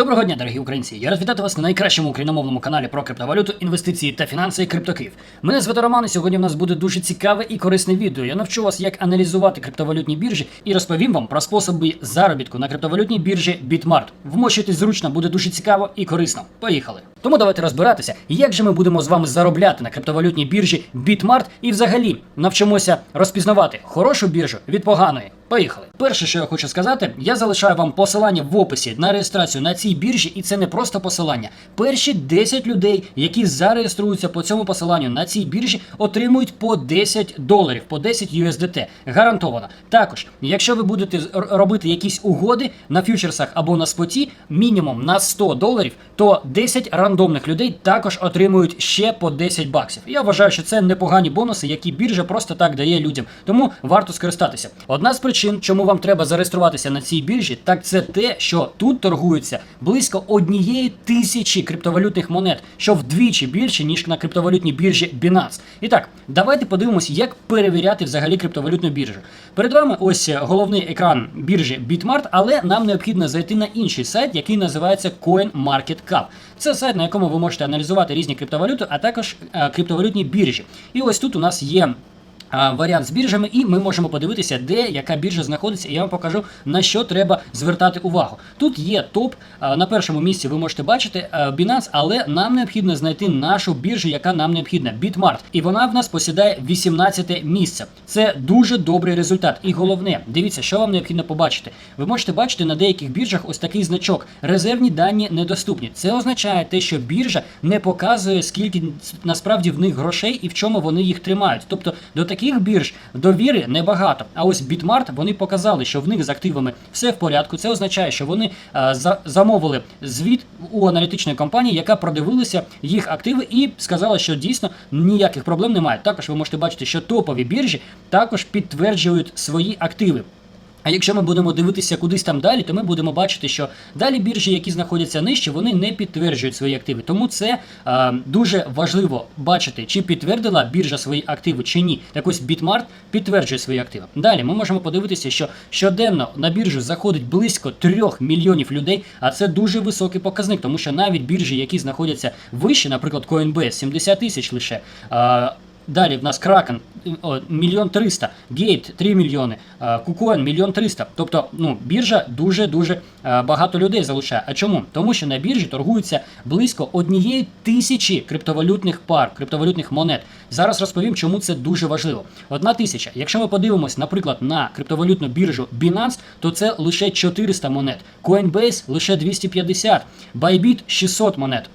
Доброго дня, дорогі українці! Я рад вітати вас на найкращому україномовному каналі про криптовалюту, інвестиції та фінанси криптоків. Мене звати Роман, і сьогодні в нас буде дуже цікаве і корисне відео. Я навчу вас, як аналізувати криптовалютні біржі і розповім вам про способи заробітку на криптовалютній біржі Bitmart. Вмощуйтесь зручно, буде дуже цікаво і корисно. Поїхали! Тому давайте розбиратися, як же ми будемо з вами заробляти на криптовалютній біржі Bitmart і взагалі навчимося розпізнавати хорошу біржу від поганої. Поїхали. Перше, що я хочу сказати, я залишаю вам посилання в описі на реєстрацію на цій біржі, і це не просто посилання. Перші 10 людей, які зареєструються по цьому посиланню на цій біржі, отримують по 10 доларів, по 10 USDT. Гарантовано. Також, якщо ви будете робити якісь угоди на фьючерсах або на споті, мінімум на 100 доларів, то 10 рандомних людей також отримують ще по 10 баксів. Я вважаю, що це непогані бонуси, які біржа просто так дає людям. Тому варто скористатися. Одна з причин, чому вам треба зареєструватися на цій біржі, так це те, що тут торгується близько однієї тисячі криптовалютних монет, що вдвічі більше ніж на криптовалютній біржі Binance. І так, давайте подивимось, як перевіряти взагалі криптовалютну біржу. Перед вами ось головний екран біржі Bitmart, але нам необхідно зайти на інший сайт, який називається CoinMarketCap. Це сайт, на якому ви можете аналізувати різні криптовалюти, а також е, криптовалютні біржі. І ось тут у нас є. Варіант з біржами, і ми можемо подивитися, де яка біржа знаходиться, і я вам покажу на що треба звертати увагу. Тут є топ. На першому місці ви можете бачити Binance, але нам необхідно знайти нашу біржу, яка нам необхідна Bitmart. І вона в нас посідає 18 місце. Це дуже добрий результат. І головне, дивіться, що вам необхідно побачити. Ви можете бачити на деяких біржах ось такий значок. Резервні дані недоступні. Це означає те, що біржа не показує, скільки насправді в них грошей і в чому вони їх тримають. Тобто до таких бірж довіри небагато. А ось Bitmart вони показали, що в них з активами все в порядку. Це означає, що вони е, за, замовили звіт у аналітичної компанії, яка продивилася їх активи і сказала, що дійсно ніяких проблем немає. Також ви можете бачити, що топові біржі також підтверджують свої активи. А якщо ми будемо дивитися кудись там далі, то ми будемо бачити, що далі біржі, які знаходяться нижче, вони не підтверджують свої активи. Тому це е, дуже важливо бачити, чи підтвердила біржа свої активи чи ні. Так ось Bitmart підтверджує свої активи. Далі ми можемо подивитися, що щоденно на біржу заходить близько 3 мільйонів людей, а це дуже високий показник, тому що навіть біржі, які знаходяться вище, наприклад, Coinbase, 70 тисяч лише. Е, Далі в нас Kraken о, мільйон триста, Gate 3 мільйони, KuCoin мільйон триста. Тобто, ну, біржа дуже-дуже е, багато людей залучає. А чому? Тому що на біржі торгується близько однієї тисячі криптовалютних пар, криптовалютних монет. Зараз розповім, чому це дуже важливо. Одна тисяча. Якщо ми подивимось, наприклад, на криптовалютну біржу Binance, то це лише 400 монет. Coinbase лише 250, Bybit 600 монет.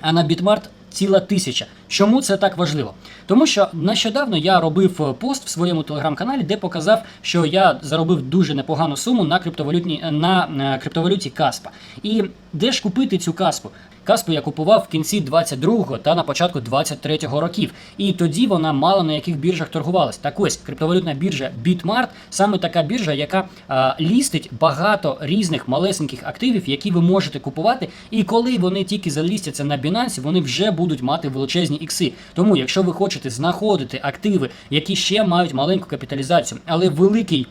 А на Bitmart ціла тисяча. Чому це так важливо? Тому що нещодавно я робив е, пост в своєму телеграм-каналі, де показав, що я заробив дуже непогану суму на криптовалютні на е, криптовалюті Каспа. І де ж купити цю каспу? Каспу я купував в кінці 22-го та на початку 23-го років. І тоді вона мало на яких біржах торгувалась. Так ось криптовалютна біржа Bitmart саме така біржа, яка а, лістить багато різних малесеньких активів, які ви можете купувати. І коли вони тільки залістяться на Binance, вони вже будуть мати величезні ікси. Тому, якщо ви хочете знаходити активи, які ще мають маленьку капіталізацію, але великий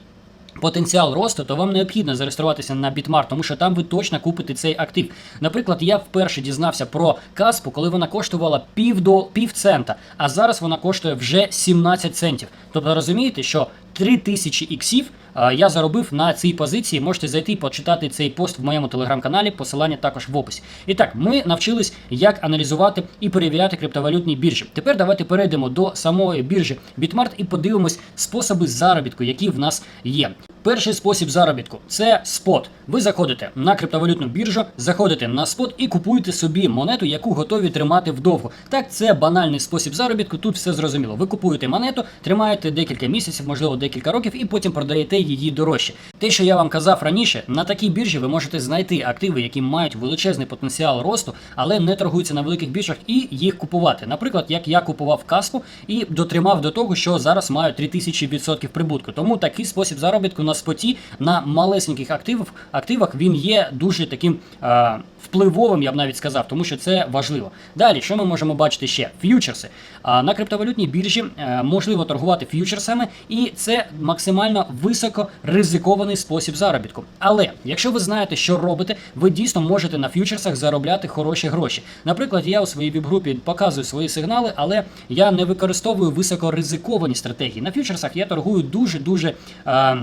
потенціал росту, то вам необхідно зареєструватися на Bitmart, тому що там ви точно купите цей актив. Наприклад, я вперше дізнався про Каспу, коли вона коштувала пів до пів цента, а зараз вона коштує вже 17 центів. Тобто розумієте, що 3000 іксів я заробив на цій позиції. Можете зайти і почитати цей пост в моєму телеграм-каналі. Посилання також в описі. І так, ми навчились, як аналізувати і перевіряти криптовалютні біржі. Тепер давайте перейдемо до самої біржі Bitmart і подивимось способи заробітку, які в нас є. Перший спосіб заробітку це спот. Ви заходите на криптовалютну біржу, заходите на спот і купуєте собі монету, яку готові тримати вдовго. Так, це банальний спосіб заробітку. Тут все зрозуміло. Ви купуєте монету, тримаєте декілька місяців, можливо, декілька років, і потім продаєте її дорожче. Те, що я вам казав раніше, на такій біржі ви можете знайти активи, які мають величезний потенціал росту, але не торгуються на великих біржах, і їх купувати. Наприклад, як я купував каспу і дотримав до того, що зараз маю 3000% прибутку. Тому такий спосіб заробітку на споті, на малесеньких активах, активах він є дуже таким е, впливовим, я б навіть сказав, тому що це важливо. Далі, що ми можемо бачити ще? Ф'ючерси. На криптовалютній біржі е, можливо торгувати ф'ючерсами, і це максимально високо ризикований спосіб заробітку. Але якщо ви знаєте, що робите, ви дійсно можете на ф'ючерсах заробляти хороші гроші. Наприклад, я у своїй віп-групі показую свої сигнали, але я не використовую високоризиковані стратегії. На ф'ючерсах я торгую дуже дуже. Е,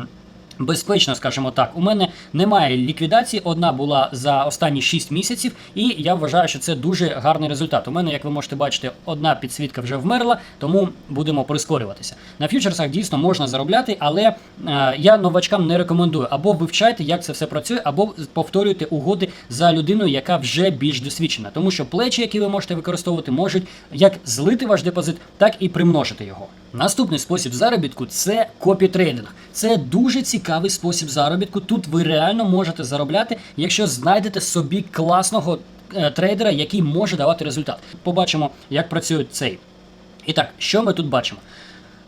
Безпечно, скажімо так, у мене немає ліквідації. Одна була за останні 6 місяців, і я вважаю, що це дуже гарний результат. У мене, як ви можете бачити, одна підсвітка вже вмерла, тому будемо прискорюватися. На фьючерсах дійсно можна заробляти, але е, я новачкам не рекомендую. Або вивчайте, як це все працює, або повторюйте угоди за людиною, яка вже більш досвідчена. Тому що плечі, які ви можете використовувати, можуть як злити ваш депозит, так і примножити його. Наступний спосіб заробітку це копітрейдинг. Це дуже цікавий спосіб заробітку. Тут ви реально можете заробляти, якщо знайдете собі класного е, трейдера, який може давати результат. Побачимо, як працює цей. І так, що ми тут бачимо?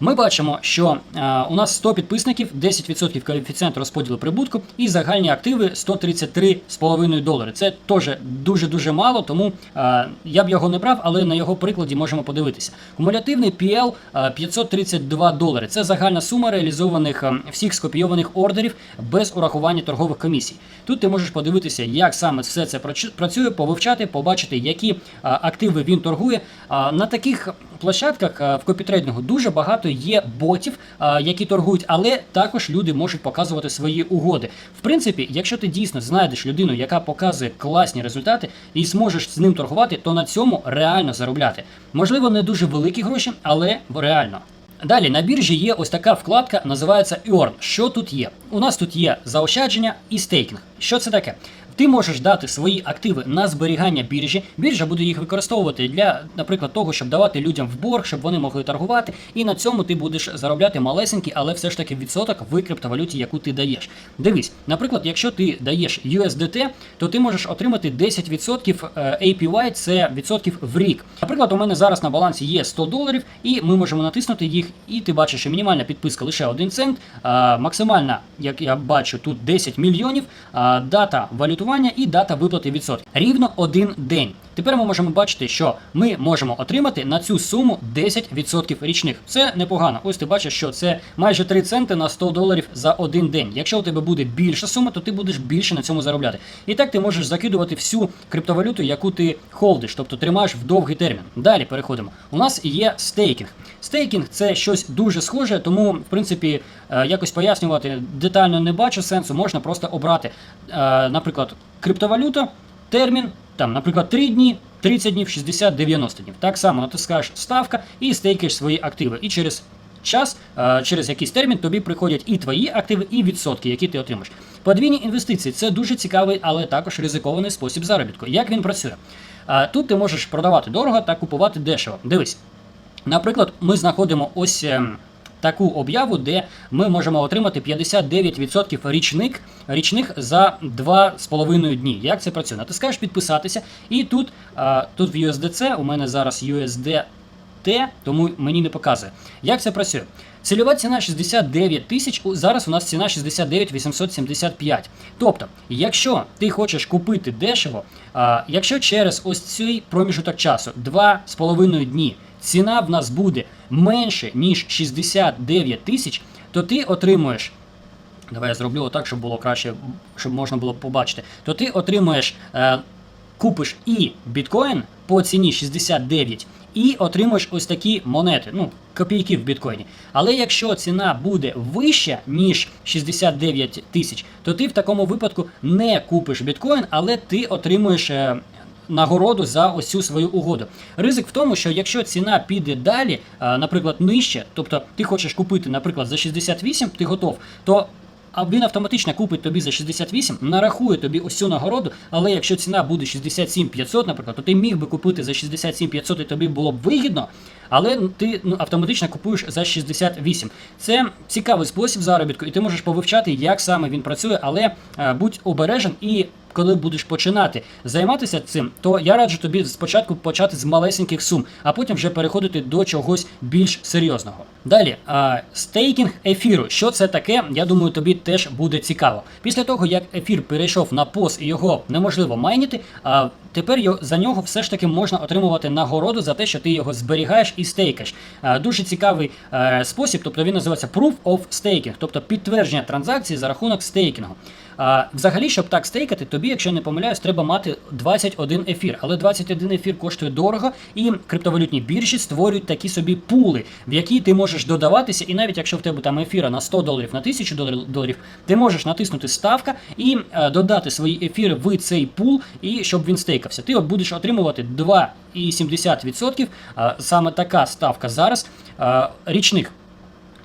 Ми бачимо, що е, у нас 100 підписників, 10% коефіцієнт розподілу прибутку і загальні активи 133,5 долари. Це теж дуже-дуже мало, тому е, я б його не брав, але на його прикладі можемо подивитися. Кумулятивний PL е, 532 долари. Це загальна сума реалізованих е, всіх скопійованих ордерів без урахування торгових комісій. Тут ти можеш подивитися, як саме все це працю- працює, повивчати, побачити, які е, активи він торгує. На таких площадках е, в копітрейдингу дуже багато є ботів, е, які торгують, але також люди можуть показувати свої угоди. В принципі, якщо ти дійсно знайдеш людину, яка показує класні результати, і зможеш з ним торгувати, то на цьому реально заробляти. Можливо, не дуже великі гроші, але реально. Далі на біржі є ось така вкладка, називається Earn. Що тут є? У нас тут є заощадження і стейкінг. Що це таке? Ти можеш дати свої активи на зберігання біржі. Біржа буде їх використовувати для, наприклад, того, щоб давати людям в борг, щоб вони могли торгувати. І на цьому ти будеш заробляти малесенький, але все ж таки відсоток в криптовалюті, яку ти даєш. Дивись, наприклад, якщо ти даєш USDT, то ти можеш отримати 10% е, APY, це відсотків в рік. Наприклад, у мене зараз на балансі є 100 доларів, і ми можемо натиснути їх, і ти бачиш, що мінімальна підписка лише 1 цент, максимальна, як я бачу, тут 10 мільйонів, дата валютування і дата виплати відсотків. Рівно один день. Тепер ми можемо бачити, що ми можемо отримати на цю суму 10% річних. Це непогано. Ось ти бачиш, що це майже 3 центи на 100 доларів за один день. Якщо у тебе буде більша сума, то ти будеш більше на цьому заробляти. І так ти можеш закидувати всю криптовалюту, яку ти холдиш, тобто тримаєш в довгий термін. Далі переходимо. У нас є стейкінг. Стейкінг це щось дуже схоже, тому в принципі е, якось пояснювати детально не бачу сенсу. Можна просто обрати, е, наприклад, криптовалюта, термін, там, наприклад, 3 дні, 30 днів, 60, 90 днів. Так само натискаєш ставка і стейкаєш свої активи. І через час, е, через якийсь термін тобі приходять і твої активи, і відсотки, які ти отримаєш. Подвійні інвестиції це дуже цікавий, але також ризикований спосіб заробітку. Як він працює? Тут ти можеш продавати дорого та купувати дешево. Дивись. Наприклад, ми знаходимо ось ем, таку об'яву, де ми можемо отримати 59% річник, річних за 2,5 дні. Як це працює? Натискаєш підписатися, і тут, тут в USDC, у мене зараз USDT, тому мені не показує. Як це працює? Цільова ціна 69 тисяч, зараз у нас ціна 69 875. Тобто, якщо ти хочеш купити дешево, якщо через ось цей проміжок часу 2,5 дні ціна в нас буде менше, ніж 69 тисяч, то ти отримуєш. Давай я зроблю отак, щоб було краще, щоб можна було побачити. То ти отримуєш, е, купиш і біткоін по ціні 69, і отримуєш ось такі монети, ну, копійки в біткоїні. Але якщо ціна буде вища, ніж 69 тисяч, то ти в такому випадку не купиш біткоін, але ти отримуєш. е, нагороду за цю свою угоду. Ризик в тому, що якщо ціна піде далі, наприклад, нижче, тобто ти хочеш купити, наприклад, за 68, ти готов, то він автоматично купить тобі за 68, нарахує тобі цю нагороду, але якщо ціна буде 67 500, наприклад, то ти міг би купити за 67 500 і тобі було б вигідно, але ти ну, автоматично купуєш за 68. Це цікавий спосіб заробітку, і ти можеш повивчати, як саме він працює, але е, будь обережен і коли будеш починати займатися цим, то я раджу тобі спочатку почати з малесеньких сум, а потім вже переходити до чогось більш серйозного. Далі, а, стейкінг ефіру. Що це таке? Я думаю, тобі теж буде цікаво. Після того, як ефір перейшов на пост і його неможливо майніти, а тепер за нього все ж таки можна отримувати нагороду за те, що ти його зберігаєш і стейкаєш. А, дуже цікавий е, спосіб, тобто він називається Proof of Staking, тобто підтвердження транзакції за рахунок стейкінгу. А, взагалі, щоб так стейкати, тобі, якщо не помиляюсь, треба мати 21 ефір. Але 21 ефір коштує дорого, і криптовалютні біржі створюють такі собі пули, в які ти можеш додаватися, і навіть якщо в тебе там ефіра на 100 доларів, на 1000 доларів- ти можеш натиснути ставка і е, додати свої ефіри в цей пул, і щоб він стейкався. Ти от будеш отримувати 2,70%. А, саме така ставка зараз а, річних.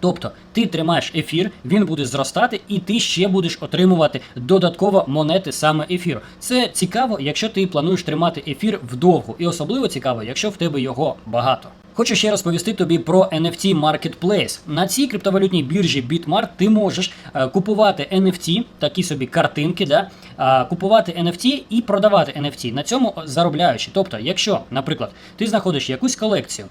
Тобто ти тримаєш ефір, він буде зростати, і ти ще будеш отримувати додатково монети саме ефіру. Це цікаво, якщо ти плануєш тримати ефір вдовго, і особливо цікаво, якщо в тебе його багато. Хочу ще розповісти тобі про NFT Marketplace. На цій криптовалютній біржі Bitmart ти можеш е, купувати NFT, такі собі картинки, да? купувати NFT і продавати NFT, на цьому заробляючи. Тобто, якщо, наприклад, ти знаходиш якусь колекцію,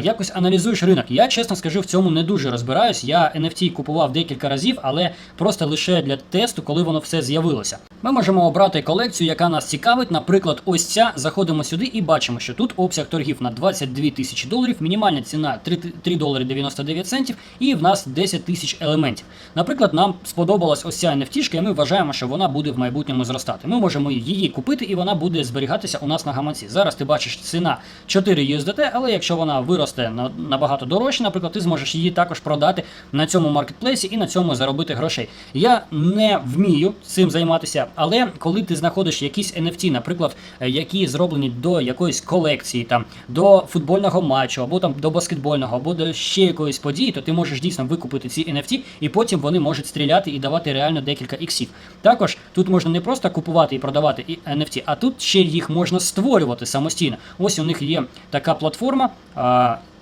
якось аналізуєш ринок. Я чесно скажу, в цьому не дуже розбираюсь. Я NFT купував декілька разів, але просто лише для тесту, коли воно все з'явилося. Ми можемо обрати колекцію, яка нас цікавить. Наприклад, ось ця. Заходимо сюди і бачимо, що тут обсяг торгів на 22 тисячі доларів, мінімальна ціна 3, 3 долари 99 центів, і в нас 10 тисяч елементів. Наприклад, нам сподобалась ось ця NFT, і ми вважаємо, що вона буде в майбутньому зростати. Ми можемо її купити, і вона буде зберігатися у нас на гаманці. Зараз ти бачиш ціна 4 USDT, але якщо вона виросте на набагато дорожче, наприклад, ти зможеш її також продати на цьому маркетплейсі і на цьому заробити грошей. Я не вмію цим займатися, але коли ти знаходиш якісь NFT, наприклад, е, які зроблені до якоїсь колекції, там до футбольного матчу, або там до баскетбольного, або до ще якоїсь події, то ти можеш дійсно викупити ці NFT, і потім вони можуть стріляти і давати реально декілька іксів. Також тут можна не просто купувати і продавати NFT, а тут ще їх можна створювати самостійно. Ось у них є така платформа.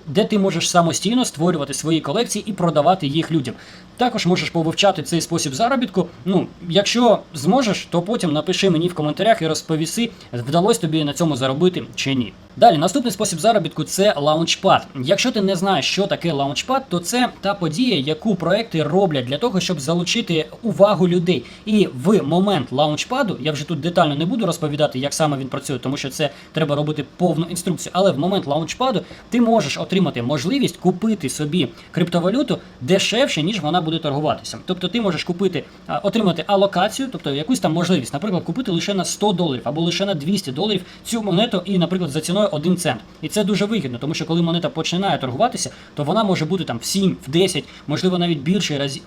Де ти можеш самостійно створювати свої колекції і продавати їх людям. Також можеш повивчати цей спосіб заробітку. Ну, якщо зможеш, то потім напиши мені в коментарях і розповіси, вдалося тобі на цьому заробити чи ні. Далі, наступний спосіб заробітку це лаунчпад. Якщо ти не знаєш, що таке лаунчпад, то це та подія, яку проекти роблять для того, щоб залучити увагу людей. І в момент лаунчпаду, я вже тут детально не буду розповідати, як саме він працює, тому що це треба робити повну інструкцію. Але в момент лаунчпаду ти можеш отримати можливість купити собі криптовалюту дешевше, ніж вона буде торгуватися. Тобто ти можеш купити, отримати алокацію, тобто якусь там можливість, наприклад, купити лише на 100 доларів або лише на 200 доларів цю монету, і, наприклад, за ціною 1 цент. І це дуже вигідно, тому що коли монета починає торгуватися, то вона може бути там в 7, в 10, можливо, навіть більше разів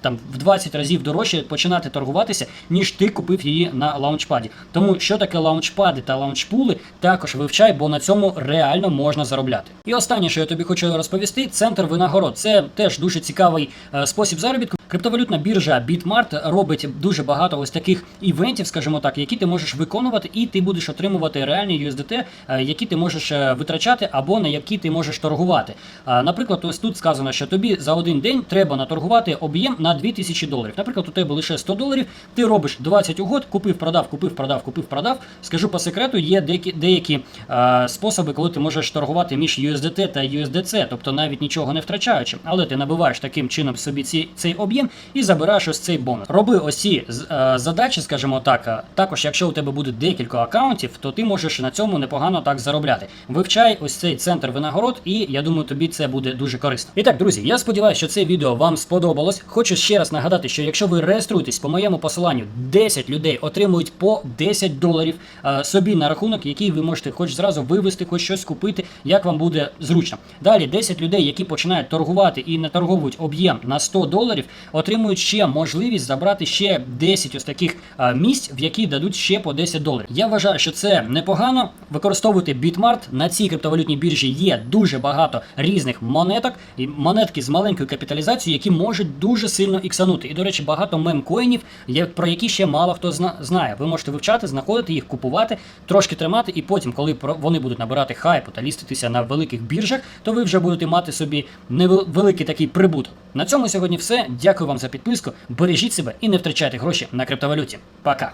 там в 20 разів дорожче починати торгуватися, ніж ти купив її на лаунчпаді. Тому що таке лаунчпади та лаунчпули, також вивчай, бо на цьому реально можна заробляти. І останнє, що я тобі хочу розповісти, центр винагород. Це теж дуже цікавий е, спосіб заробітку. Криптовалютна біржа Bitmart робить дуже багато ось таких івентів, скажімо так, які ти можеш виконувати, і ти будеш отримувати реальні USDT, е, які ти можеш е, витрачати або на які ти можеш торгувати. Наприклад, ось тут сказано, що тобі за один день треба наторгувати об'єм на 2000 доларів. Наприклад, у тебе лише 100 доларів, ти робиш 20 угод, купив, продав, купив, продав, купив, продав. Скажу по секрету, є деякі, деякі е, способи, коли ти можеш торгувати між USDT та USDC, тобто навіть нічого не втрачаючи, але ти набиваєш таким чином собі ці, цей об'єм і забираєш ось цей бонус. Роби з- е, задачі, скажімо так. е, Також, якщо у тебе буде декілька акаунтів, то ти можеш на цьому непогано так заробляти. Вивчай ось цей центр винагород, і я думаю, тобі це буде дуже корисно. І так, друзі, я сподіваюся, що це відео вам сподобалось. Хочу ще раз нагадати, що якщо ви реєструєтесь по моєму посиланню, 10 людей отримують по 10 доларів е, собі на рахунок, який ви можете хоч зразу вивести, хоч щось купити, як вам буде зручно. Далі 10 людей, які починають торгувати і не торговують об'єм на 100 доларів, отримують ще можливість забрати ще 10 ось таких місць, в які дадуть ще по 10 доларів. Я вважаю, що це непогано. Використовуйте Bitmart. На цій криптовалютній біржі є дуже багато різних монеток і монетки з маленькою капіталізацією, які можуть дуже сильно іксанути. І, до речі, багато мемкоїнів, про які ще мало хто знає. Ви можете вивчати, знаходити їх, купувати, трошки тримати, і потім, коли вони будуть набирати хайпу та ліститися на великих біржах, то ви вже будете мати собі невеликий такий прибуток. На цьому сьогодні все. Дякую вам за підписку. Бережіть себе і не втрачайте гроші на криптовалюті. Пока.